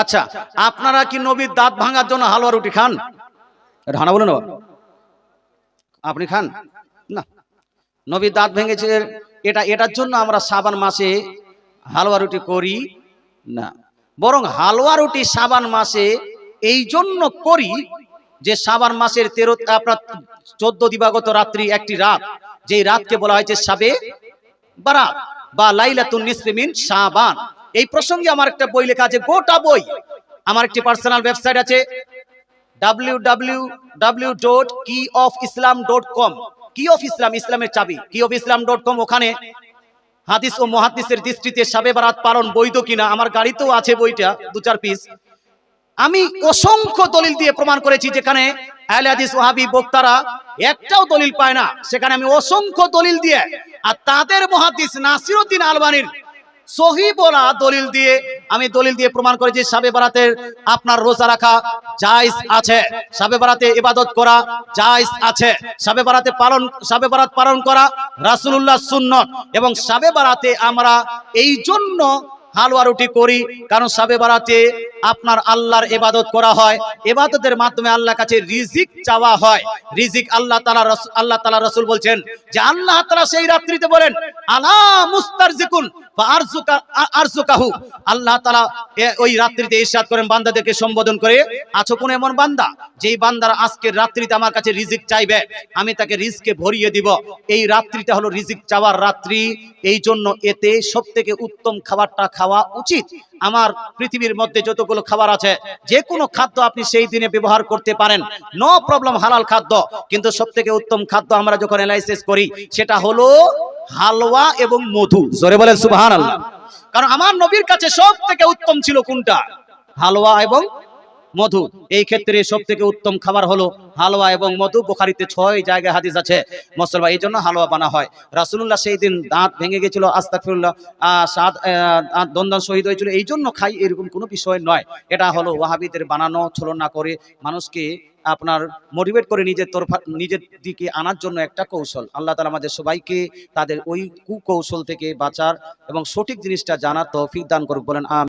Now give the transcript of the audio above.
আচ্ছা আপনারা কি নবীর দাঁত ভাঙার জন্য হালুয়া রুটি খান? হানা বলুন। আপনি খান? না। নবীর দাঁত ভেঙেছে, এটা, এটার জন্য আমরা সাবান মাসে হালুয়া রুটি করি, না। বরং হালুয়া রুটি সাবান মাসে এই জন্য করি যে সাবান মাসের তেরো, আপনার চোদ্দ দিবাগত রাত্রি একটি রাত, যেই রাতকে বলা হয়েছে সাবে বারাত বা লাইলাতুন নিসফিমিন শাবান এই প্রসঙ্গে আমার একটা বই লেখা আছে, গোটা বই। আমার একটি পার্সোনাল ওয়েবসাইট আছে, www.keyofislam.com কি অফ ইসলাম ইসলামের চাবি। কি অফ ইসলাম ডট কম ওখানে হাদিস ও মহাদিসের দৃষ্টিতে সাবে বারাত পালন বৈধ কিনা, আমার গাড়িতেও আছে বইটা, দু চার পিস আমি অসংখ্য দলিল দিয়ে প্রমাণ করেছি যেখানে আহলে হাদিস ওয়াহাবি বক্তারা একটাও দলিল পায় না। সেখানে আমি অসংখ্য দলিল দিয়ে, আর তাদের মহাদিস নাসিরউদ্দিন আলবানির সহি বলা দলিল দিয়ে। আমি দলিল দিয়ে প্রমাণ করেছি, সাবে বারাতের আপনার রোজা রাখা জায়জ আছে। সাবে বারাতে ইবাদত করা জায়জ আছে। সাবে বারাতে পালন, সাবে বারাত পালন করা রাসুল্লাহ সুন্নত। এবং সাবে বারাতে আমরা এই জন্য হালুয়া রুটি করি, কারণ সাবে বারাতে আপনার আল্লাহর ইবাদত করা হয়। ইবাদতের মাধ্যমে আল্লাহর কাছে রিজিক চাওয়া হয়। রিজিক আল্লাহ রাসূল- আল্লাহ তাআলা রাসূল বলছেন যে, আল্লাহ তাআলা সেই রাত্রিতে বলেন, আলা আ- আরজুকাহু। আল্লাহ ওই রাত্রিতে করেন, বান্দাদেরকে সম্বোধন করে, আছো কোন এমন বান্দা, যেই বান্দারা আজকের রাত্রিতে আমার কাছে রিজিক চাইবে? আমি তাকে রিজকে ভরিয়ে দিব। এই রাত্রিটা হলো রিজিক চাওয়ার রাত্রি। এই জন্য এতে সব থেকে উত্তম খাবারটা খাওয়া উচিত। আমার পৃথিবীর মধ্যে যতগুলো খাবার আছে যে কোনো খাদ্য আপনি সেই দিনে ব্যবহার করতে পারেন। নো প্রবলেম হালাল খাদ্য। কিন্তু সব থেকে উত্তম খাদ্য আমরা যখন অ্যানালাইসিস করি, সেটা হলো হালুয়া এবং মধু। জোরে বলেন সুবাহ কারণ আমার নবীর কাছে সব থেকে উত্তম ছিল কোনটা? হালুয়া এবং মধু। এই ক্ষেত্রে সব থেকে উত্তম খাবার হলো হালুয়া এবং মধু। বোখারিতে ছয় জায়গায় হাদিস আছে মুসলমান এই জন্য হালুয়া বানা হয়। রাসূলুল্লাহ সেই দিন দাঁত ভেঙে গেছিল আস্তাগফিরুল্লাহ আহ, সাত আহ, দাঁত দন্দান শহীদ হয়েছিল। এই জন্য খাই এরকম কোনো বিষয় নয়। এটা হলো ওয়াহাবিদের বানানো ছলনা করে মানুষকে আপনার মোটিভেট করে নিজের তরফা নিজের দিকে আনার জন্য একটা কৌশল। আল্লাহ তালা আমাদের সবাইকে তাদের ওই কুকৌশল থেকে বাঁচার এবং সঠিক জিনিসটা জানার তৌফিক দান করুক। বলেন আম